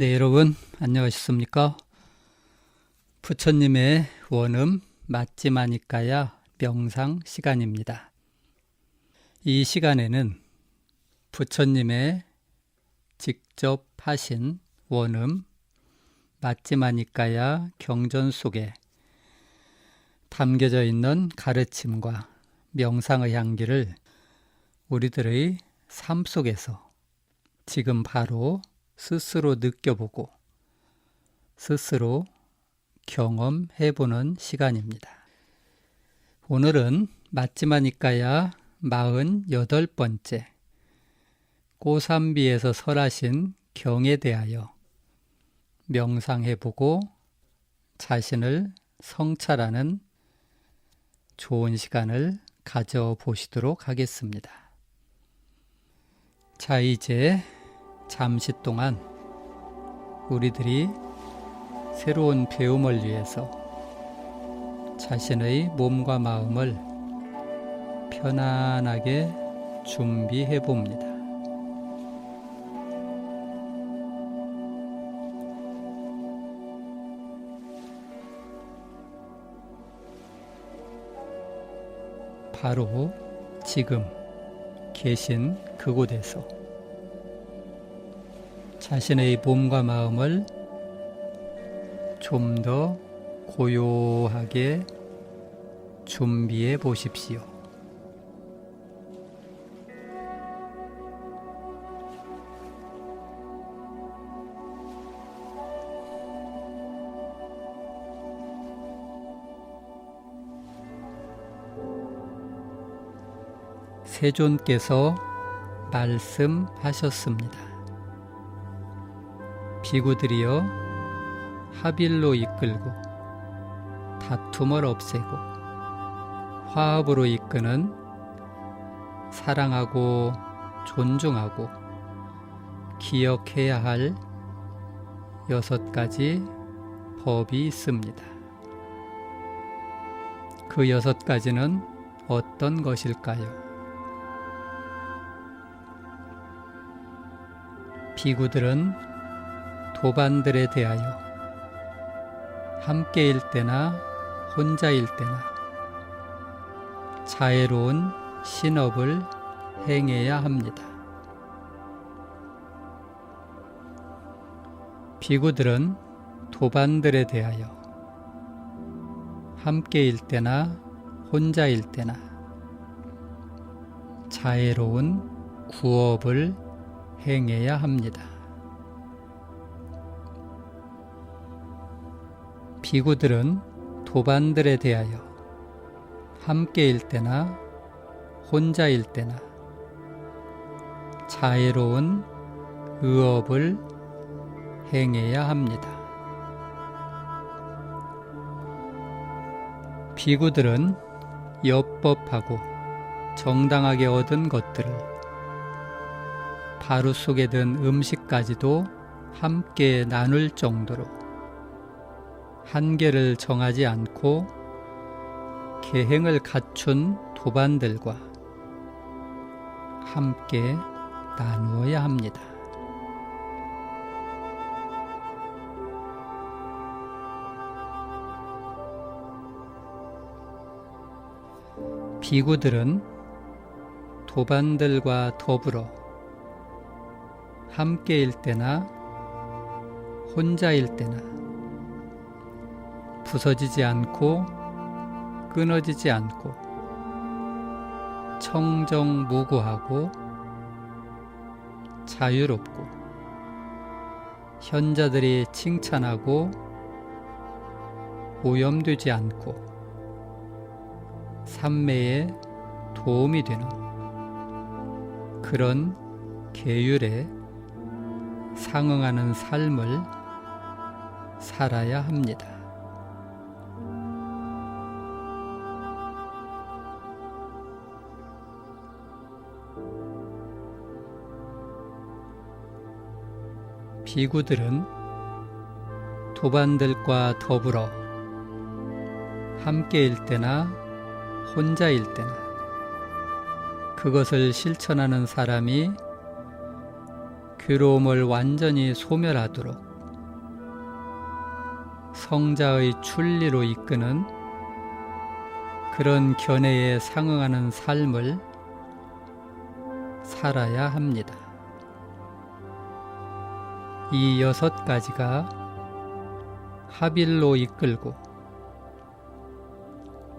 네, 여러분 안녕하셨습니까? 부처님의 원음 맞지마니까야 명상 시간입니다. 이 시간에는 부처님의 직접 하신 원음 맞지마니까야 경전 속에 담겨져 있는 가르침과 명상의 향기를 우리들의 삶 속에서 지금 바로 스스로 느껴보고 스스로 경험해보는 시간입니다. 오늘은 맞지마니까야 48번째 고삼비에서 설하신 경에 대하여 명상해보고 자신을 성찰하는 좋은 시간을 가져보시도록 하겠습니다. 자, 이제 잠시 동안 우리들이 새로운 배움을 위해서 자신의 몸과 마음을 편안하게 준비해 봅니다. 바로 지금 계신 그곳에서 자신의 몸과 마음을 좀 더 고요하게 준비해 보십시오. 세존께서 말씀하셨습니다. 비구들이여 합일로 이끌고 다툼을 없애고 화합으로 이끄는 사랑하고 존중하고 기억해야 할 여섯 가지 법이 있습니다. 그 여섯 가지는 어떤 것일까요? 비구들은 도반들에 대하여 함께일 때나 혼자일 때나 자애로운 신업을 행해야 합니다. 비구들은 도반들에 대하여 함께일 때나 혼자일 때나 자애로운 구업을 행해야 합니다. 비구들은 도반들에 대하여 함께일 때나 혼자일 때나 자애로운 의업을 행해야 합니다. 비구들은 엽법하고 정당하게 얻은 것들을 가루 속에 든 음식까지도 함께 나눌 정도로 한계를 정하지 않고 계행을 갖춘 도반들과 함께 나누어야 합니다. 비구들은 도반들과 더불어 함께일 때나 혼자일 때나 부서지지 않고 끊어지지 않고 청정무구하고 자유롭고 현자들이 칭찬하고 오염되지 않고 삼매에 도움이 되는 그런 계율에 상응하는 삶을 살아야 합니다. 비구들은 도반들과 더불어 함께일 때나 혼자일 때나 그것을 실천하는 사람이 괴로움을 완전히 소멸하도록 성자의 출리로 이끄는 그런 견해에 상응하는 삶을 살아야 합니다. 이 여섯 가지가 합일로 이끌고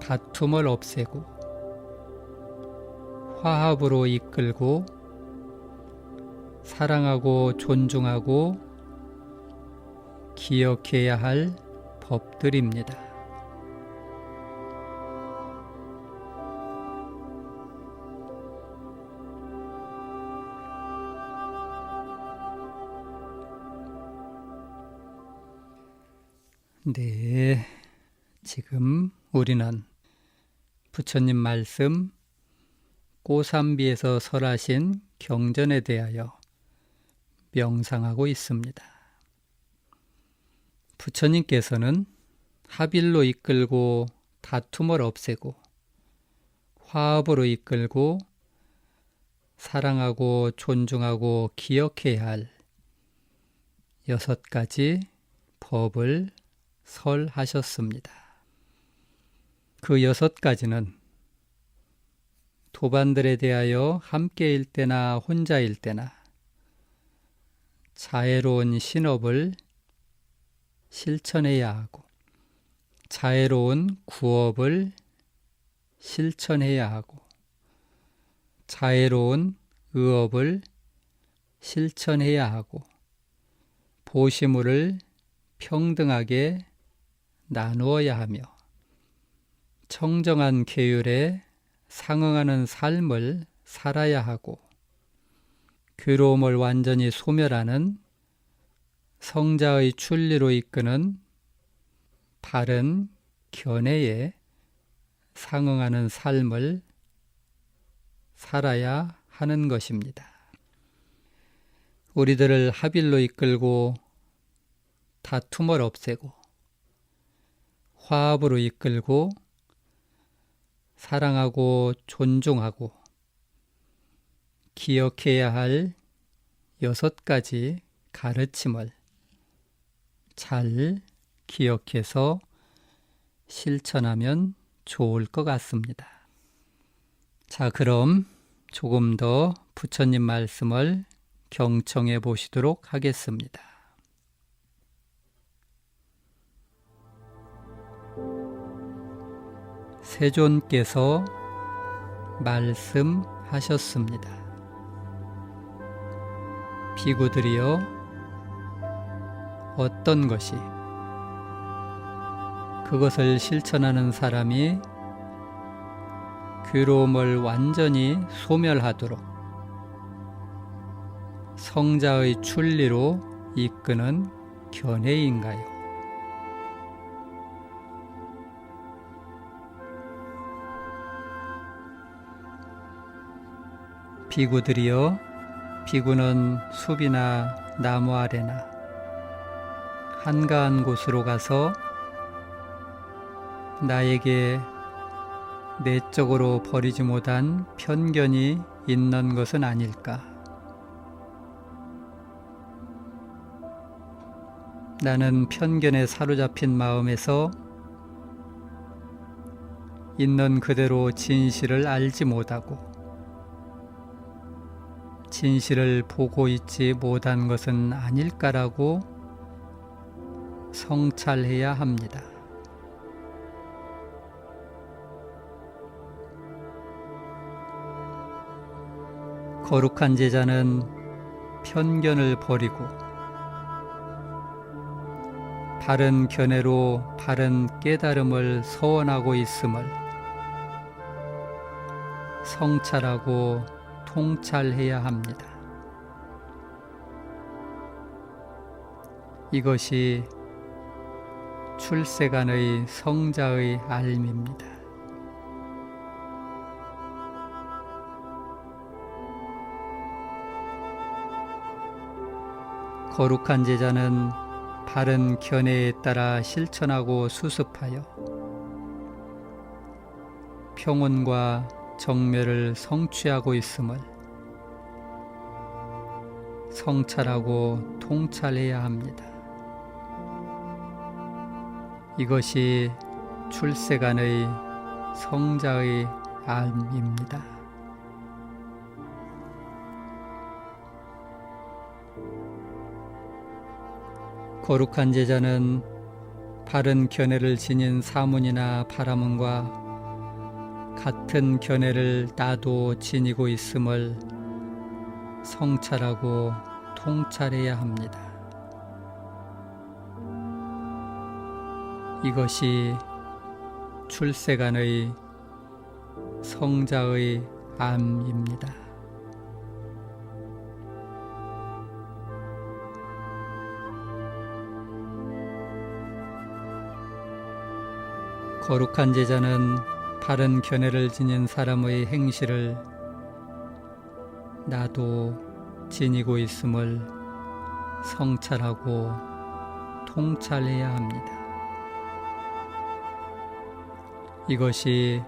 다툼을 없애고 화합으로 이끌고 사랑하고 존중하고 기억해야 할 법들입니다. 네, 지금 우리는 부처님 말씀 고삼비에서 설하신 경전에 대하여 명상하고 있습니다. 부처님께서는 합일로 이끌고 다툼을 없애고 화합으로 이끌고 사랑하고 존중하고 기억해야 할 여섯 가지 법을 설하셨습니다. 그 여섯 가지는 도반들에 대하여 함께일 때나 혼자일 때나 자애로운 신업을 실천해야 하고 자애로운 구업을 실천해야 하고 자애로운 의업을 실천해야 하고 보시물을 평등하게 나누어야 하며 청정한 계율에 상응하는 삶을 살아야 하고 괴로움을 완전히 소멸하는 성자의 출리로 이끄는 바른 견해에 상응하는 삶을 살아야 하는 것입니다. 우리들을 합일로 이끌고 다툼을 없애고 화합으로 이끌고 사랑하고 존중하고 기억해야 할 여섯 가지 가르침을 잘 기억해서 실천하면 좋을 것 같습니다. 자, 그럼 조금 더 부처님 말씀을 경청해 보시도록 하겠습니다. 세존께서 말씀하셨습니다. 비구들이여 어떤 것이 그것을 실천하는 사람이 괴로움을 완전히 소멸하도록 성자의 출리로 이끄는 견해인가요? 비구들이여 비구는 숲이나 나무 아래나 한가한 곳으로 가서 나에게 내적으로 버리지 못한 편견이 있는 것은 아닐까? 나는 편견에 사로잡힌 마음에서 있는 그대로 진실을 알지 못하고 진실을 보고 있지 못한 것은 아닐까라고 성찰해야 합니다. 거룩한 제자는 편견을 버리고 바른 견해로 바른 깨달음을 서원하고 있음을 성찰하고 통찰해야 합니다. 이것이 출세간의 성자의 알입니다. 거룩한 제자는 바른 견해에 따라 실천하고 수습하여 평온과 정멸을 성취하고 있음을 성찰하고 통찰해야 합니다. 이것이 출세간의 성자의 암입니다. 거룩한 제자는 바른 견해를 지닌 사문이나 바라문과 같은 견해를 나도 지니고 있음을 성찰하고 통찰해야 합니다. 이것이 출세간의 성자의 암입니다. 거룩한 제자는 바른 견해를 지닌 사람의 행실을 나도 지니고 있음을 성찰하고 통찰해야 합니다. 이것이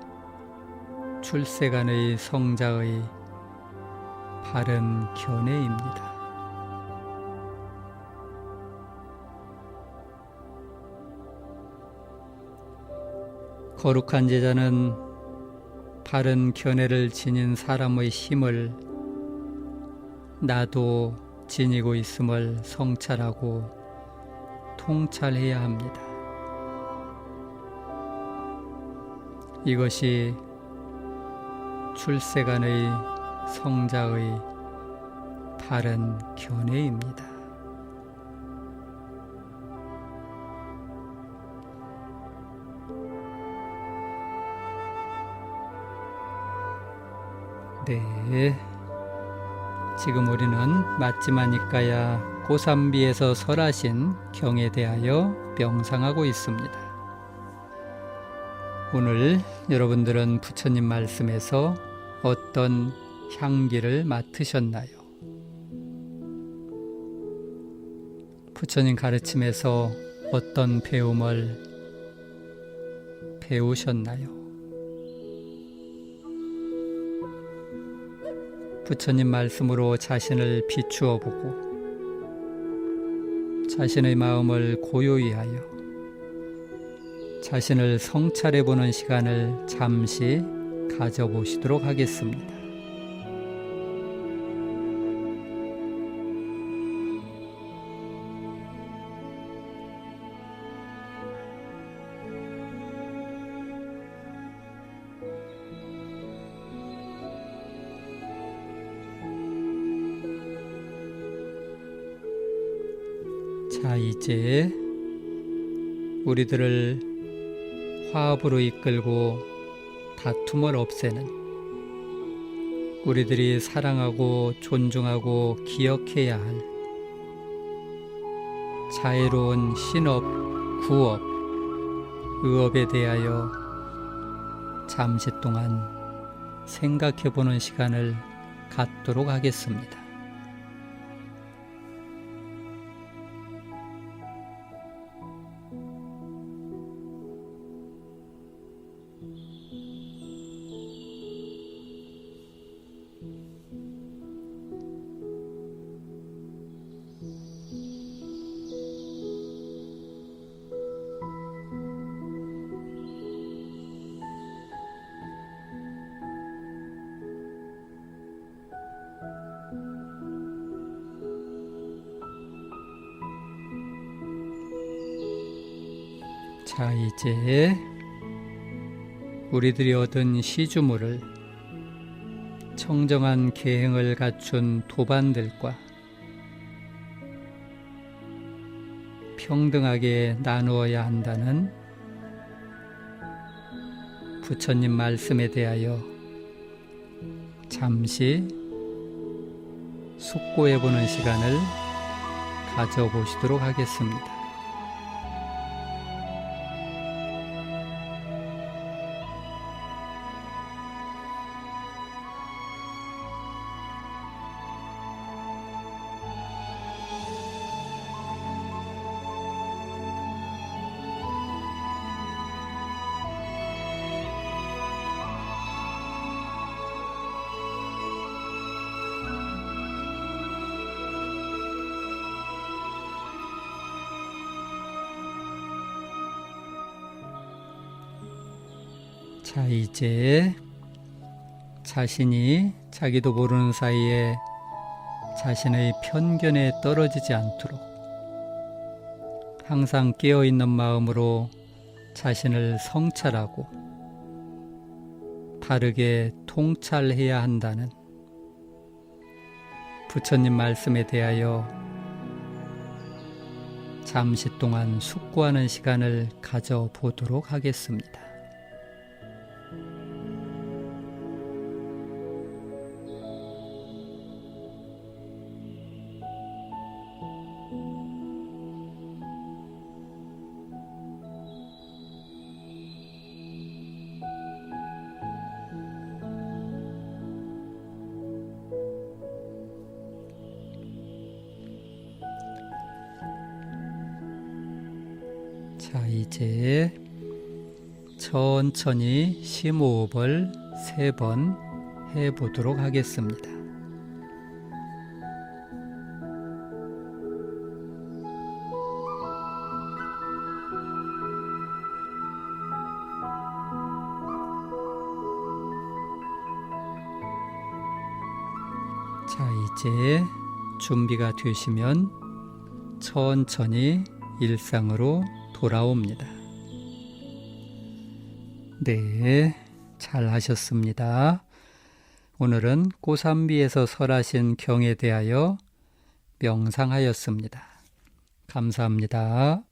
출세간의 성자의 바른 견해입니다. 거룩한 제자는 바른 견해를 지닌 사람의 힘을 나도 지니고 있음을 성찰하고 통찰해야 합니다. 이것이 출세간의 성자의 바른 견해입니다. 네. 지금 우리는 맞지마니까야 고삼비에서 설하신 경에 대하여 명상하고 있습니다. 오늘 여러분들은 부처님 말씀에서 어떤 향기를 맡으셨나요? 부처님 가르침에서 어떤 배움을 배우셨나요? 부처님 말씀으로 자신을 비추어 보고 자신의 마음을 고요히 하여 자신을 성찰해 보는 시간을 잠시 가져보시도록 하겠습니다. 자, 이제 우리들을 화합으로 이끌고 다툼을 없애는 우리들이 사랑하고 존중하고 기억해야 할 자애로운 신업, 구업, 의업에 대하여 잠시 동안 생각해 보는 시간을 갖도록 하겠습니다. 자, 이제 우리들이 얻은 시주물을 청정한 계행을 갖춘 도반들과 평등하게 나누어야 한다는 부처님 말씀에 대하여 잠시 숙고해 보는 시간을 가져보시도록 하겠습니다. 자, 이제 자신이 자기도 모르는 사이에 자신의 편견에 떨어지지 않도록 항상 깨어 있는 마음으로 자신을 성찰하고 바르게 통찰해야 한다는 부처님 말씀에 대하여 잠시 동안 숙고하는 시간을 가져보도록 하겠습니다. 자, 이제 천천히 심호흡을 세 번 해보도록 하겠습니다. 자, 이제 준비가 되시면 천천히 일상으로 돌아옵니다. 네, 잘 하셨습니다. 오늘은 고삼비에서 설하신 경에 대하여 명상하였습니다. 감사합니다.